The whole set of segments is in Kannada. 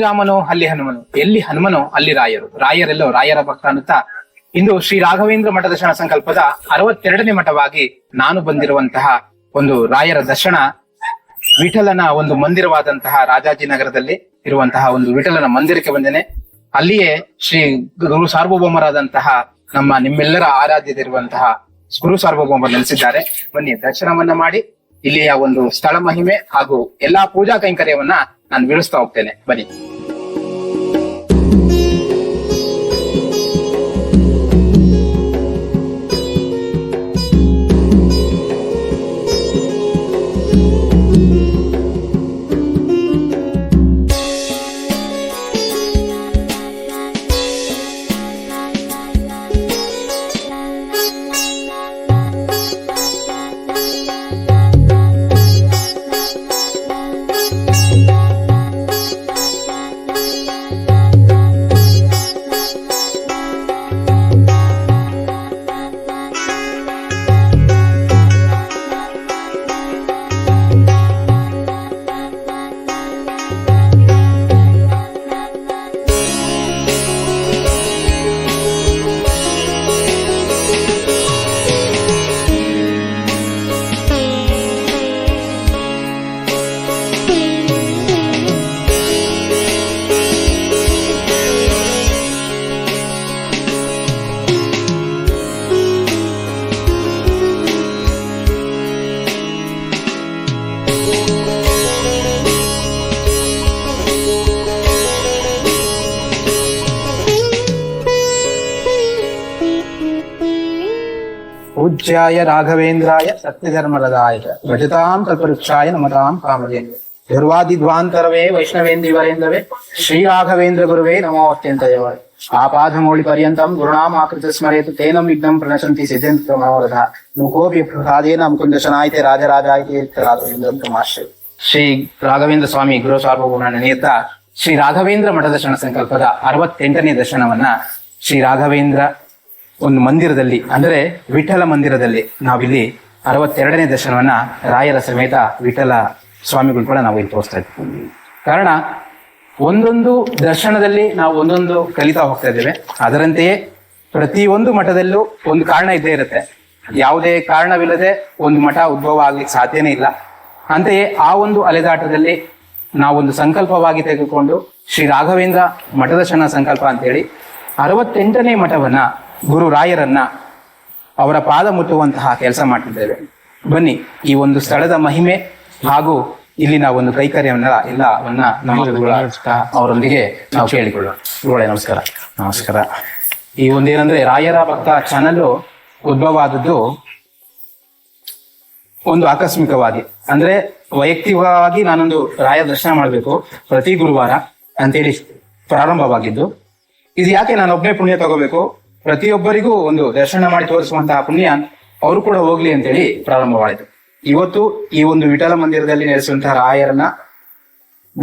ರಾಮನೋ ಅಲ್ಲಿ ಹನುಮನು. ಎಲ್ಲಿ ಹನುಮನೋ, ಅಲ್ಲಿ ರಾಯರು. ರಾಯರೆಲ್ಲೋ, ರಾಯರ ಭಕ್ತ ಅನ್ನುತ್ತಾ, ಇಂದು ಶ್ರೀ ರಾಘವೇಂದ್ರ ಮಠ ದರ್ಶನ ಸಂಕಲ್ಪದ ಅರವತ್ತೆರಡನೇ ಮಠವಾಗಿ ನಾನು ಬಂದಿರುವಂತಹ ಒಂದು ರಾಯರ ದರ್ಶನ, ವಿಠಲನ ಒಂದು ಮಂದಿರವಾದಂತಹ ರಾಜಾಜಿನಗರದಲ್ಲಿ ಇರುವಂತಹ ಒಂದು ವಿಠಲನ ಮಂದಿರಕ್ಕೆ ಬಂದೇನೆ ಅಲ್ಲಿಯೇ ಶ್ರೀ ಗುರು ಸಾರ್ವಭೌಮರಾದಂತಹ ನಮ್ಮ ನಿಮ್ಮೆಲ್ಲರ ಆರಾಧ್ಯದಿರುವಂತಹ ಗುರು ಸಾರ್ವಭೌಮರು ನೆಲೆಸಿದ್ದಾರೆ. ಬನ್ನಿ, ದರ್ಶನವನ್ನ ಮಾಡಿ, ಇಲ್ಲಿಯ ಒಂದು ಸ್ಥಳ ಮಹಿಮೆ ಹಾಗೂ ಎಲ್ಲಾ ಪೂಜಾ ಕೈಂಕರ್ಯವನ್ನ ನಾನು ವಿಳಿಸ್ತಾ ಹೋಗ್ತೇನೆ. ಬನ್ನಿ. ಪೂಜ್ಯಾಯ ರಾಘವೇಂದ್ರಾಯ ಸತ್ಯಧರ್ಮರದಾಯ ಭಜತಾಂ ಕಲ್ಪವೃಕ್ಷಾಯ ನಮತಾಂ ಕಾಮಧೇ ದುರ್ವಾದಿಧ್ವಾಂತರವೇ ವೈಷ್ಣವೇಂದಿವರೇಂದ್ರವೇ ಶ್ರೀ ರಾಘವೇಂದ್ರ ಗುರುವೇ ನಮೋ ಅತ್ಯಂತ ದೇವಾಯ ಆಪಾದಮೌಳಿ ಪರ್ಯಂತಂ ಗುರುನಾಮಾಕೃತ ಸ್ಮರೇತು ತೇನ ವಿಘ್ನಂ ಪ್ರಣಶಂತಿ ಸಿದ್ಧೇಂದ್ರ ಮನೋರಥ ಮುಖೋಪಿ ಪ್ರಸಾದೇನ ಮುಕುಂದ ಶನಾಯಿತೆ ರಾಜರಾಜಾಯಿತೆ ರಾಘವೇಂದ್ರ ತಮಾಶ್ರಯ ಶ್ರೀ ರಾಘವೇಂದ್ರ ಸ್ವಾಮಿ ಗುರು ಸಾರ್ವಭೌಮನ ನೆನೆಯುತ್ತಾ ಶ್ರೀ ರಾಘವೇಂದ್ರ ಮಠ ದರ್ಶನ ಸಂಕಲ್ಪದ ಅರವತ್ತೆಂಟನೇ ದರ್ಶನವನ್ನ ಶ್ರೀ ರಾಘವೇಂದ್ರ ಒಂದು ಮಂದಿರದಲ್ಲಿ, ಅಂದರೆ ವಿಠಲ ಮಂದಿರದಲ್ಲಿ ನಾವಿಲ್ಲಿ ಅರವತ್ತೆರಡನೇ ದರ್ಶನವನ್ನ ರಾಯರ ಸಮೇತ ವಿಠಲ ಸ್ವಾಮಿಗಳು ಕೂಡ ನಾವು ಇಲ್ಲಿ ತೋರಿಸ್ತಾ ಇದ್ದೀವಿ. ಕಾರಣ, ಒಂದೊಂದು ದರ್ಶನದಲ್ಲಿ ನಾವು ಒಂದೊಂದು ಕಲಿತಾ ಹೋಗ್ತಾ ಇದ್ದೇವೆ. ಅದರಂತೆಯೇ ಪ್ರತಿಯೊಂದು ಮಠದಲ್ಲೂ ಒಂದು ಕಾರಣ ಇದ್ದೇ ಇರುತ್ತೆ. ಯಾವುದೇ ಕಾರಣವಿಲ್ಲದೆ ಒಂದು ಮಠ ಉದ್ಭವ ಆಗ್ಲಿಕ್ಕೆ ಸಾಧ್ಯನೇ ಇಲ್ಲ. ಅಂತೆಯೇ ಆ ಒಂದು ಅಲೆದಾಟದಲ್ಲಿ ನಾವೊಂದು ಸಂಕಲ್ಪವಾಗಿ ತೆಗೆದುಕೊಂಡು ಶ್ರೀ ರಾಘವೇಂದ್ರ ಮಠದರ್ಶನ ಸಂಕಲ್ಪ ಅಂತೇಳಿ ಅರವತ್ತೆಂಟನೇ ಮಠವನ್ನ ಗುರು ರಾಯರನ್ನ ಅವರ ಪಾದ ಮುಟ್ಟುವಂತಹ ಕೆಲಸ ಮಾಡ್ತಿದ್ದೇವೆ. ಬನ್ನಿ ಈ ಒಂದು ಸ್ಥಳದ ಮಹಿಮೆ ಹಾಗೂ ಇಲ್ಲಿನ ಒಂದು ಕೈಕರ್ಯವನ್ನ ಎಲ್ಲವನ್ನ ನಮ್ಮ ಅವರೊಂದಿಗೆ ನಾವು ಕೇಳಿಕೊಳ್ಳೋಣ. ಗುರುಗಳೇ ನಮಸ್ಕಾರ. ನಮಸ್ಕಾರ. ಈ ಒಂದೇನಂದ್ರೆ ರಾಯರ ಭಕ್ತ ಚಾನಲ್ ಉದ್ಭವ ಆದದ್ದು ಒಂದು ಆಕಸ್ಮಿಕವಾಗಿ. ಅಂದ್ರೆ ವೈಯಕ್ತಿಕವಾಗಿ ನಾನೊಂದು ರಾಯ ದರ್ಶನ ಮಾಡಬೇಕು ಪ್ರತಿ ಗುರುವಾರ ಅಂತೇಳಿ ಪ್ರಾರಂಭವಾಗಿದ್ದು. ಇದು ಯಾಕೆ ನಾನು ಒಬ್ಬನೇ ಪುಣ್ಯ ತಗೋಬೇಕು? ಪ್ರತಿಯೊಬ್ಬರಿಗೂ ಒಂದು ದರ್ಶನ ಮಾಡಿ ತೋರಿಸುವಂತಹ ಪುಣ್ಯ ಅವರು ಕೂಡ ಹೋಗ್ಲಿ ಅಂತೇಳಿ ಪ್ರಾರಂಭವಾಯಿತು. ಇವತ್ತು ಈ ಒಂದು ವಿಠಲ ಮಂದಿರದಲ್ಲಿ ನೆಲೆಸುವಂತಹ ರಾಯರನ್ನ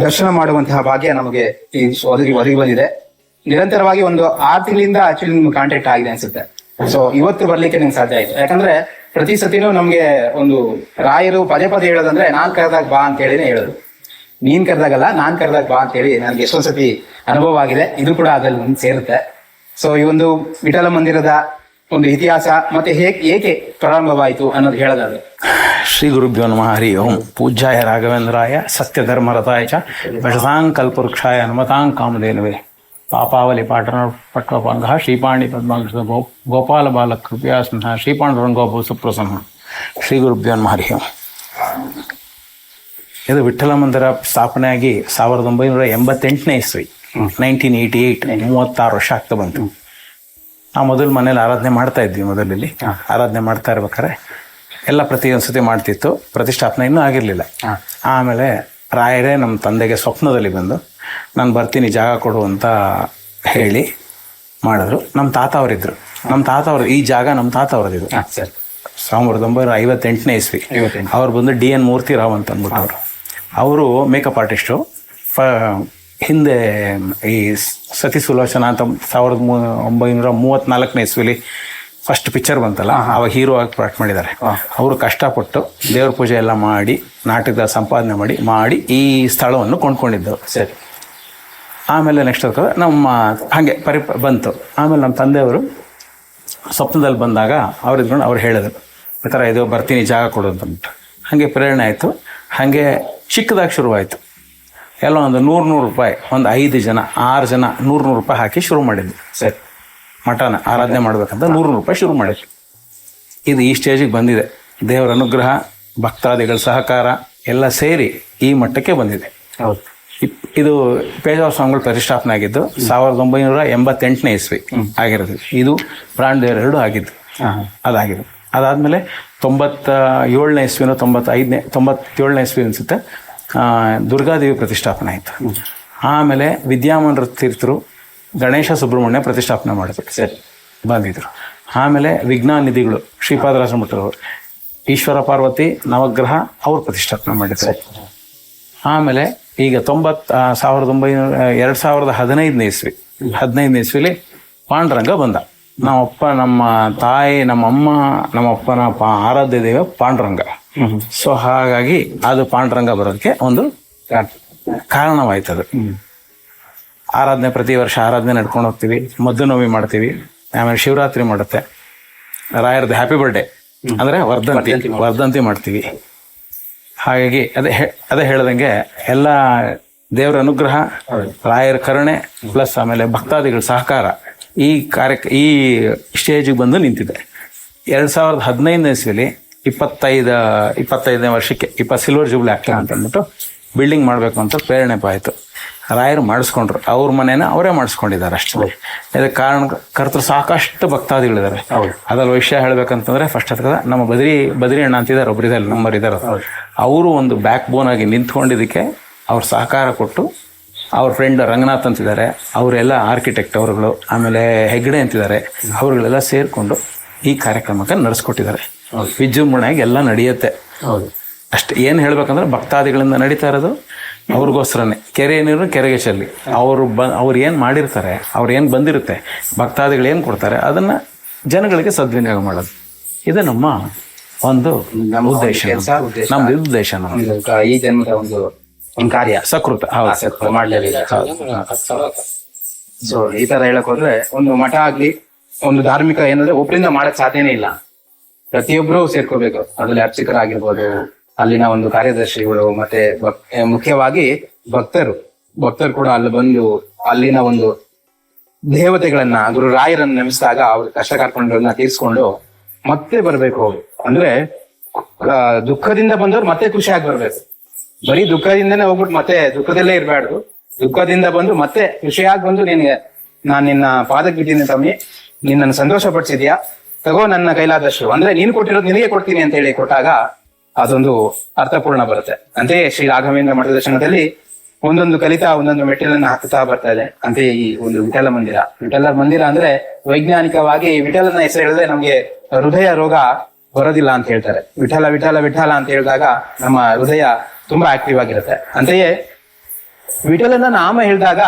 ದರ್ಶನ ಮಾಡುವಂತಹ ಭಾಗ್ಯ ನಮಗೆ ಈ ಒದಗಿ ಒದಗಿ ಬಂದಿದೆ. ನಿರಂತರವಾಗಿ ಒಂದು ಆರು ತಿಂಗಳಿಂದ ಆಕ್ಚುಲಿ ನಿಮ್ಗೆ ಕಾಂಟ್ಯಾಕ್ಟ್ ಆಗಿದೆ ಅನ್ಸುತ್ತೆ. ಸೊ ಇವತ್ತು ಬರ್ಲಿಕ್ಕೆ ನಿಮ್ಗೆ ಸಾಧ್ಯ ಆಯ್ತು. ಯಾಕಂದ್ರೆ ಪ್ರತಿ ಸತಿನೂ ನಮ್ಗೆ ಒಂದು ರಾಯರು ಪದೇ ಪದೇ ಹೇಳೋದಂದ್ರೆ, ನಾನ್ ಕರೆದಾಗ ಬಾ ಅಂತ ಹೇಳಿನೇ ಹೇಳೋದು. ನೀನ್ ಕರೆದಾಗಲ್ಲ, ನಾನ್ ಕರೆದಾಗ ಬಾ ಅಂತ ಹೇಳಿ ನನ್ಗೆ ಎಷ್ಟೊಂದ್ ಸತಿ ಅನುಭವ ಆಗಿದೆ. ಇದು ಕೂಡ ಅದ್ರಲ್ಲಿ ಸೇರುತ್ತೆ. ಸೊ ಈ ಒಂದು ವಿಠಲ ಮಂದಿರದ ಒಂದು ಇತಿಹಾಸ ಮತ್ತೆ ಹೇಗೆ ಏಕೆ ಪ್ರಾರಂಭವಾಯಿತು ಅನ್ನೋದು ಹೇಳೋದಾದ್ರೆ. ಶ್ರೀ ಗುರುಭ್ಯೋ ನಮಃ, ಹರಿ ಓಂ. ಪೂಜ್ಯಾಯ ರಾಘವೇಂದ್ರಾಯ ಸತ್ಯಧರ್ಮರತಾಯ ಚ ಭಜತಾಂ ಕಲ್ಪವೃಕ್ಷಾಯ ನಮತಾಂ ಕಾಮಧೇನುವೆ. ಪಾಪಾವಲಿ ಪಾಟನ ಪಟ್ವಪಾಂಗ ಶ್ರೀಪಾಣಿ ಪದ್ಮಾಂಗ ಗೋ ಗೋಪಾಲ ಬಾಲ ಕೃಪಯಾ ಸ್ನೇಹ ಶ್ರೀಪಾಂಡುರಂಗೋಭು ಸುಪ್ರಸನ್ನ. ಶ್ರೀ ಗುರುಭ್ಯೋ ನಮಃ, ಹರಿ ಓಂ. ಇದು ವಿಠಲ ಮಂದಿರ ಸ್ಥಾಪನೆಯಾಗಿ ಸಾವಿರದ ಒಂಬೈನೂರ ಎಂಬತ್ತೆಂಟನೇ ಇಸ್ವಿ. ನೈನ್ಟೀನ್ ಏಯ್ಟಿ ಏಯ್ಟ್ ಮೂವತ್ತಾರು ವರ್ಷ ಆಗ್ತಾ ಬಂತು. ಆ ಮೊದಲು ಮನೇಲಿ ಆರಾಧನೆ ಮಾಡ್ತಾ ಇದ್ವಿ ಮೊದಲಲ್ಲಿ. ಆರಾಧನೆ ಮಾಡ್ತಾ ಇರ್ಬೇಕಾದ್ರೆ ಎಲ್ಲ ಪ್ರತಿಯೊಂದು ಸತಿ ಮಾಡ್ತಿತ್ತು. ಪ್ರತಿಷ್ಠಾಪನೆ ಇನ್ನೂ ಆಗಿರಲಿಲ್ಲ. ಆಮೇಲೆ ರಾಯರೇ ನಮ್ಮ ತಂದೆಗೆ ಸ್ವಪ್ನದಲ್ಲಿ ಬಂದು ನಾನು ಬರ್ತೀನಿ ಜಾಗ ಕೊಡು ಅಂತ ಹೇಳಿ ಮಾಡಿದ್ರು. ನಮ್ಮ ತಾತ ಅವರಿದ್ದರು ನಮ್ಮ ತಾತ ಅವರು ಈ ಜಾಗ ನಮ್ಮ ತಾತ ಅವ್ರದ್ದು. ಸರ್. ಸಾವಿರದ ಒಂಬೈನೂರ ಐವತ್ತೆಂಟನೇ ಇಸ್ವಿ. ಅವ್ರು ಬಂದು ಡಿ ಎನ್ ಮೂರ್ತಿ ರಾವ್ ಅಂತ ಅಂದ್ಬಿಟ್ಟು ಅವರು ಅವರು ಮೇಕಪ್ ಆರ್ಟಿಸ್ಟು ಫ ಹಿಂದೆ ಈ ಸತಿ ಸುಲೋಚನ ಅಂತ ಸಾವಿರದ ಮೂ ಒಂಬೈನೂರ ಮೂವತ್ತ್ನಾಲ್ಕನೇ ಇಸ್ವಿಲಿ ಫಸ್ಟ್ ಪಿಕ್ಚರ್ ಬಂತಲ್ಲ ಅವಾಗ ಹೀರೋ ಆಗಿ ಪ್ರಾಕ್ಟ್ ಮಾಡಿದ್ದಾರೆ. ಅವರು ಕಷ್ಟಪಟ್ಟು ದೇವ್ರ ಪೂಜೆ ಎಲ್ಲ ಮಾಡಿ ನಾಟಕದ ಸಂಪಾದನೆ ಮಾಡಿ ಮಾಡಿ ಈ ಸ್ಥಳವನ್ನು ಕೊಂಡ್ಕೊಂಡಿದ್ದರು ಸರಿ. ಆಮೇಲೆ ನೆಕ್ಸ್ಟ್ ನಮ್ಮ ಹಾಗೆ ಪರಿ ಬಂತು. ಆಮೇಲೆ ನಮ್ಮ ತಂದೆಯವರು ಸ್ವಪ್ನದಲ್ಲಿ ಬಂದಾಗ ಅವ್ರು ಇದ್ಕೊಂಡು ಅವ್ರು ಹೇಳಿದ್ರು ಈ ಥರ ಇದು ಬರ್ತೀನಿ ಜಾಗ ಕೊಡು ಅಂತ ಹಾಗೆ ಪ್ರೇರಣೆ ಆಯಿತು. ಹಾಗೆ ಚಿಕ್ಕದಾಗಿ ಶುರುವಾಯಿತು. ಎಲ್ಲ ಒಂದು ನೂರು ನೂರು ರೂಪಾಯಿ ಒಂದು ಐದು ಜನ ಆರು ಜನ ನೂರು ನೂರು ರೂಪಾಯಿ ಹಾಕಿ ಶುರು ಮಾಡಿದ್ವಿ. ಸರಿ ಮಠನ ಆರಾಧನೆ ಮಾಡಬೇಕಂತ ನೂರು ನೂರು ರೂಪಾಯಿ ಶುರು ಮಾಡಿದ್ವಿ. ಇದು ಈ ಸ್ಟೇಜಿಗೆ ಬಂದಿದೆ. ದೇವರ ಅನುಗ್ರಹ ಭಕ್ತಾದಿಗಳ ಸಹಕಾರ ಎಲ್ಲ ಸೇರಿ ಈ ಮಟ್ಟಕ್ಕೆ ಬಂದಿದೆ. ಹೌದು. ಇದು ಪೇಜಾವ ಸ್ವಾಮಿಗಳು ಪ್ರತಿಷ್ಠಾಪನೆ ಆಗಿದ್ದು ಸಾವಿರದ ಒಂಬೈನೂರ ಎಂಬತ್ತೆಂಟನೇ ಇಸ್ವಿ ಆಗಿರೋದು. ಇದು ಪ್ರಾಣ್ ಎರಡು ಆಗಿದ್ದು. ಅದಾಗಿದೆ ಅದಾದಮೇಲೆ ತೊಂಬತ್ತ ಏಳನೇ ಇಸ್ವಿನೋ ತೊಂಬತ್ತೈದನೇ ತೊಂಬತ್ತೇಳನೇ ಇಸ್ವಿ ಅನಿಸುತ್ತೆ. ದುರ್ಗಾದೇವಿ ಪ್ರತಿಷ್ಠಾಪನೆ ಆಯಿತು. ಆಮೇಲೆ ವಿದ್ಯಾಮಂದ್ರ ತೀರ್ಥರು ಗಣೇಶ ಸುಬ್ರಹ್ಮಣ್ಯ ಪ್ರತಿಷ್ಠಾಪನೆ ಮಾಡಿದ್ರು. ಸರಿ. ಬಂದಿದ್ರು. ಆಮೇಲೆ ವಿಜ್ಞಾನ ನಿಧಿಗಳು ಶ್ರೀಪಾದರಾಜ ಮಠರು ಈಶ್ವರ ಪಾರ್ವತಿ ನವಗ್ರಹ ಅವರು ಪ್ರತಿಷ್ಠಾಪನೆ ಮಾಡಿದ್ರು. ಆಮೇಲೆ ಈಗ ತೊಂಬತ್ ಆ, ಸಾವಿರದ ಒಂಬೈನೂರ ಎರಡು ಸಾವಿರದ ಹದಿನೈದನೇ ಇಸ್ವಿ ಹದಿನೈದನೇ ಇಸ್ವಿಲಿ ಪಾಂಡುರಂಗ ಬಂದ. ನಮ್ಮಪ್ಪ ನಮ್ಮ ತಾಯಿ ನಮ್ಮಮ್ಮ ನಮ್ಮಪ್ಪನ ಪಾ ಆರಾಧ್ಯ ದೇವ ಪಾಂಡುರಂಗ. ಸೊ ಹಾಗಾಗಿ ಅದು ಪಾಂಡುರಂಗ ಬರೋದಕ್ಕೆ ಒಂದು ಕಾರಣವಾಯ್ತು ಅದು. ಆರಾಧನೆ ಪ್ರತಿ ವರ್ಷ ಆರಾಧನೆ ನಡ್ಕೊಂಡು ಹೋಗ್ತೀವಿ. ಮದ್ದು ನೋವಿ ಮಾಡ್ತೀವಿ. ಆಮೇಲೆ ಶಿವರಾತ್ರಿ ಮಾಡುತ್ತೆ. ರಾಯರದ್ದು ಹ್ಯಾಪಿ ಬರ್ಡೇ ಅಂದ್ರೆ ವರ್ಧಂತಿ. ವರ್ಧಂತಿ ಮಾಡ್ತೀವಿ. ಹಾಗಾಗಿ ಅದೇ ಅದೇ ಹೇಳ್ದಂಗೆ ಎಲ್ಲ ದೇವರ ಅನುಗ್ರಹ ರಾಯರ ಕರುಣೆ ಪ್ಲಸ್ ಆಮೇಲೆ ಭಕ್ತಾದಿಗಳ ಸಹಕಾರ ಈ ಕಾರ್ಯ ಈ ಸ್ಟೇಜಿಗೆ ಬಂದು ನಿಂತಿದೆ. ಎರಡು ಸಾವಿರದ ಹದಿನೈದನೇ ಇಸ್ವಿಲಿ ಇಪ್ಪತ್ತೈದು ಇಪ್ಪತ್ತೈದನೇ ವರ್ಷಕ್ಕೆ ಇಪ್ಪತ್ತು ಸಿಲ್ವರ್ ಜೂಬ್ಲಿ ಆಗ್ತಾ ಅಂತ ಅಂದ್ಬಿಟ್ಟು ಬಿಲ್ಡಿಂಗ್ ಮಾಡಬೇಕು ಅಂತ ಪ್ರೇರಣೆ ಆಯಿತು ರಾಯರು ಮಾಡಿಸ್ಕೊಂಡ್ರು. ಅವ್ರ ಮನೇನ ಅವರೇ ಮಾಡಿಸ್ಕೊಂಡಿದ್ದಾರೆ ಅಷ್ಟೇ. ಇದಕ್ಕೆ ಕಾರಣ ಕರ್ತರು ಸಾಕಷ್ಟು ಭಕ್ತಾದಿಗಳಿದ್ದಾರೆ. ಅದ್ರಲ್ಲಿ ವಿಷಯ ಹೇಳಬೇಕಂತಂದ್ರೆ ಫಸ್ಟ್ ಹತ್ರ ನಮ್ಮ ಬದ್ರಿ ಬದ್ರಿ ಅಣ್ಣ ಅಂತಿದ್ದಾರೆ ಒಬ್ಬರಿದ್ದಾರೆ ನಂಬರ್ ಇದ್ದಾರೆ. ಅವರು ಒಂದು ಬ್ಯಾಕ್ ಬೋನ್ ಆಗಿ ನಿಂತ್ಕೊಂಡಿದ್ದಕ್ಕೆ ಅವ್ರು ಸಹಕಾರ ಕೊಟ್ಟು ಅವ್ರ ಫ್ರೆಂಡ್ ರಂಗನಾಥ್ ಅಂತಿದ್ದಾರೆ ಅವರೆಲ್ಲ ಆರ್ಕಿಟೆಕ್ಟ್ ಅವರುಗಳು ಆಮೇಲೆ ಹೆಗ್ಡೆ ಅಂತಿದ್ದಾರೆ ಅವರುಗಳೆಲ್ಲ ಸೇರಿಕೊಂಡು ಈ ಕಾರ್ಯಕ್ರಮಕ್ಕೆ ನಡೆಸ್ಕೊಟ್ಟಿದ್ದಾರೆ. ವಿಜೃಂಭಣೆಯಾಗಿ ಎಲ್ಲ ನಡೆಯುತ್ತೆ. ಹೌದು. ಅಷ್ಟೇ ಏನು ಹೇಳ್ಬೇಕಂದ್ರೆ ಭಕ್ತಾದಿಗಳಿಂದ ನಡೀತಾ ಇರೋದು ಅವ್ರಿಗೋಸ್ಕರನೇ. ಕೆರೆ ನೀರು ಕೆರೆಗೆ ಚೆಲ್ಲಿ. ಅವರು ಬ ಅವ್ರು ಏನು ಮಾಡಿರ್ತಾರೆ ಅವ್ರು ಏನು ಬಂದಿರುತ್ತೆ ಭಕ್ತಾದಿಗಳು ಏನು ಕೊಡ್ತಾರೆ ಅದನ್ನ ಜನಗಳಿಗೆ ಸದ್ವಿನಿಯೋಗ ಮಾಡೋದು. ಇದು ನಮ್ಮ ಒಂದು ನಮ್ಮ ಉದ್ದೇಶ. ಅಂತ ಉದ್ದೇಶ. ನಮ್ದು ಕ- ಈ ಜನ್ಮದ ಒಂದು ಒಂದು ಕಾರ್ಯ. ಸಕೃತ ಸೊ ಈ ತರ ಹೇಳಕ್ ಹೋದ್ರೆ ಒಂದು ಮಠ ಆಗ್ಲಿ ಒಂದು ಧಾರ್ಮಿಕ ಏನಂದ್ರೆ ಒಬ್ಬರಿಂದ ಮಾಡಕ್ ಸಾಧ್ಯನೇ ಇಲ್ಲ. ಪ್ರತಿಯೊಬ್ರು ಸೇರ್ಕೋಬೇಕು. ಅದ್ರಲ್ಲಿ ಅರ್ಚಕರಾಗಿರ್ಬೋದು, ಅಲ್ಲಿನ ಒಂದು ಕಾರ್ಯದರ್ಶಿಗಳು ಮತ್ತೆ ಮುಖ್ಯವಾಗಿ ಭಕ್ತರು. ಭಕ್ತರು ಕೂಡ ಅಲ್ಲಿ ಬಂದು ಅಲ್ಲಿನ ಒಂದು ದೇವತೆಗಳನ್ನ, ಗುರು ರಾಯರನ್ನ ನೆನೆಸಿದಾಗ ಅವ್ರ ಕಷ್ಟ ಕಾರ್ಪಣ್ಯಗಳನ್ನ ತೀರಿಸ್ಕೊಂಡು ಮತ್ತೆ ಬರ್ಬೇಕು ಅಂದ್ರೆ ದುಃಖದಿಂದ ಬಂದವ್ರು ಮತ್ತೆ ಖುಷಿಯಾಗಿ ಬರ್ಬೇಕು. ಬರೀ ದುಃಖದಿಂದನೇ ಹೋಗ್ಬಿಟ್ಟು ಮತ್ತೆ ದುಃಖದಲ್ಲೇ ಇರಬಾರ್ದು ದುಃಖದಿಂದ ಬಂದು ಮತ್ತೆ ಖುಷಿಯಾಗಿ ಬಂದು ನಿನ್ಗೆ, ನಾನ್ ನಿನ್ನ ಪಾದಕ್ಕೆ ಬಿದ್ದೀನಿ ಸ್ವಾಮಿ ನಿನ್ನನ್ನು ಸಂತೋಷ ಪಡಿಸಿದ್ಯಾ ತಗೋ ನನ್ನ ಕೈಲಾದಷ್ಟು. ಅಂದ್ರೆ ನೀನು ಕೊಟ್ಟಿರೋದು ನಿನಗೆ ಕೊಡ್ತೀನಿ ಅಂತ ಹೇಳಿ ಕೊಟ್ಟಾಗ ಅದೊಂದು ಅರ್ಥಪೂರ್ಣ ಬರುತ್ತೆ. ಅಂತೆಯೇ ಶ್ರೀ ರಾಘವೇಂದ್ರ ಮಠದ ದರ್ಶನದಲ್ಲಿ ಒಂದೊಂದು ಕಲಿತಾ ಒಂದೊಂದು ಮೆಟ್ಟಿಲನ್ನ ಹತ್ತುತ್ತಾ ಬರ್ತಾ ಇದೆ. ಅಂತೆಯೇ ಈ ಒಂದು ವಿಠಲ ಮಂದಿರ. ವಿಠಲ ಮಂದಿರ ಅಂದ್ರೆ ವೈಜ್ಞಾನಿಕವಾಗಿ ವಿಠಲನ ಹೆಸರು ಹೇಳಿದ್ರೆ ನಮ್ಗೆ ಹೃದಯ ರೋಗ ಬರೋದಿಲ್ಲ ಅಂತ ಹೇಳ್ತಾರೆ. ವಿಠಲ ವಿಠಲ ವಿಠಲ ಅಂತ ಹೇಳಿದಾಗ ನಮ್ಮ ಹೃದಯ ತುಂಬಾ ಆಕ್ಟಿವ್ ಆಗಿರುತ್ತೆ. ಅಂತೆಯೇ ವಿಠಲನ ನಾಮ ಹೇಳಿದಾಗ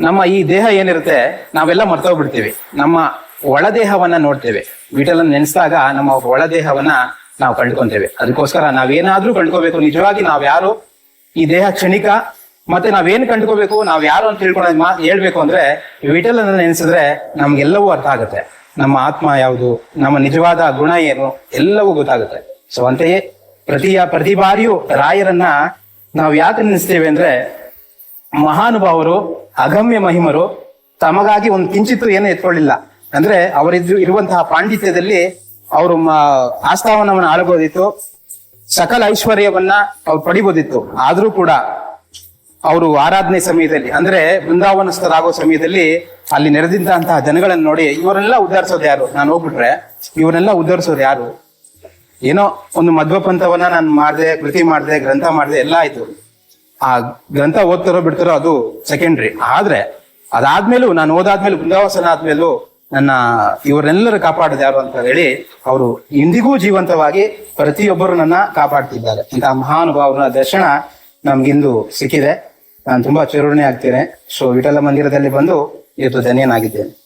ನಮ್ಮ ಈ ದೇಹ ಏನಿರುತ್ತೆ, ನಾವೆಲ್ಲ ಮರ್ತೋಗ್ಬಿಡ್ತೀವಿ. ನಮ್ಮ ಒಳದೇಹವನ್ನ ನೋಡ್ತೇವೆ. ವೀಟಲನ್ನು ನೆನೆಸಿದಾಗ ನಮ್ಮ ಒಳದೇಹವನ್ನ ನಾವು ಕಂಡ್ಕೊಂತೇವೆ ಅದಕ್ಕೋಸ್ಕರ ನಾವೇನಾದ್ರೂ ಕಂಡ್ಕೋಬೇಕು ನಿಜವಾಗಿ ನಾವ್ಯಾರು ಈ ದೇಹ ಕ್ಷಣಿಕ ಮತ್ತೆ ನಾವೇನ್ ಕಂಡ್ಕೋಬೇಕು ನಾವ್ ಯಾರು ಅಂತ ತಿಳ್ಕೊಳ್ಳೋದು ಮಾತು ಹೇಳ್ಬೇಕು ಅಂದ್ರೆ ವಿಠಲನ ನೆನೆಸಿದ್ರೆ ನಮ್ಗೆಲ್ಲವೂ ಅರ್ಥ ಆಗುತ್ತೆ. ನಮ್ಮ ಆತ್ಮ ಯಾವುದು, ನಮ್ಮ ನಿಜವಾದ ಗುಣ ಏನು, ಎಲ್ಲವೂ ಗೊತ್ತಾಗುತ್ತೆ. ಸೊ ಅಂತೆಯೇ ಪ್ರತಿಯ ಪ್ರತಿ ಬಾರಿಯೂ ರಾಯರನ್ನ ನಾವು ಯಾಕೆ ನೆನೆಸ್ತೇವೆ ಅಂದ್ರೆ ಮಹಾನುಭಾವರು, ಅಗಮ್ಯ ಮಹಿಮರು ತಮಗಾಗಿ ಒಂದು ಕಿಂಚಿತ್ತು ಏನು ಎತ್ಕೊಳ್ಳಿಲ್ಲ. ಅಂದ್ರೆ ಅವರಿದ್ದು ಇರುವಂತಹ ಪಾಂಡಿತ್ಯದಲ್ಲಿ ಅವರು ಆಸ್ಥಾವನವನ್ನು ಆಳಬಹುದಿತ್ತು ಸಕಲ ಐಶ್ವರ್ಯವನ್ನ ಅವ್ರು ಪಡಿಬೋದಿತ್ತು. ಆದ್ರೂ ಕೂಡ ಅವರು ಆರಾಧನೆ ಸಮಯದಲ್ಲಿ, ಅಂದ್ರೆ ಬೃಂದಾವನಸ್ಥರಾಗೋ ಸಮಯದಲ್ಲಿ ಅಲ್ಲಿ ನೆರೆದಿದ್ದಂತಹ ಜನಗಳನ್ನ ನೋಡಿ ಇವರೆಲ್ಲ ಉದ್ಧರಿಸೋದು ಯಾರು? ನಾನು ಹೋಗ್ಬಿಟ್ರೆ ಇವರೆಲ್ಲ ಉದ್ಧರಿಸೋದು ಯಾರು? ಏನೋ ಒಂದು ಮಧ್ವ ಪಂಥವನ್ನ ನಾನು ಮಾಡಿದೆ, ಕೃತಿ ಮಾಡಿದೆ, ಗ್ರಂಥ ಮಾಡಿದೆ ಎಲ್ಲ ಆಯ್ತು. ಆ ಗ್ರಂಥ ಓದ್ತಾರೋ ಬಿಡ್ತಾರೋ ಅದು ಸೆಕೆಂಡ್ರಿ ಆದ್ರೆ ಅದಾದ್ಮೇಲೂ, ನಾನು ಓದಾದ್ಮೇಲೆ ಬೃಂದಾವಸನ ಆದ್ಮೇಲೂ ನನ್ನ ಇವರೆಲ್ಲರೂ ಕಾಪಾಡೋದು ಯಾರು ಅಂತ ಹೇಳಿ ಅವರು ಇಂದಿಗೂ ಜೀವಂತವಾಗಿ ಪ್ರತಿಯೊಬ್ಬರು ನನ್ನ ಕಾಪಾಡ್ತಿದ್ದಾರೆ. ಇಂತಹ ಮಹಾನುಭಾವರ ದರ್ಶನ ನಮ್ಗಿಂದು ಸಿಕ್ಕಿದೆ. ನಾನು ತುಂಬಾ ಚಿರುಣೆ ಆಗ್ತೇನೆ. ಸೊ ವಿಠಲ ಮಂದಿರದಲ್ಲಿ ಬಂದು ಇವತ್ತು ಧನ್ಯನಾಗಿದ್ದೇನೆ.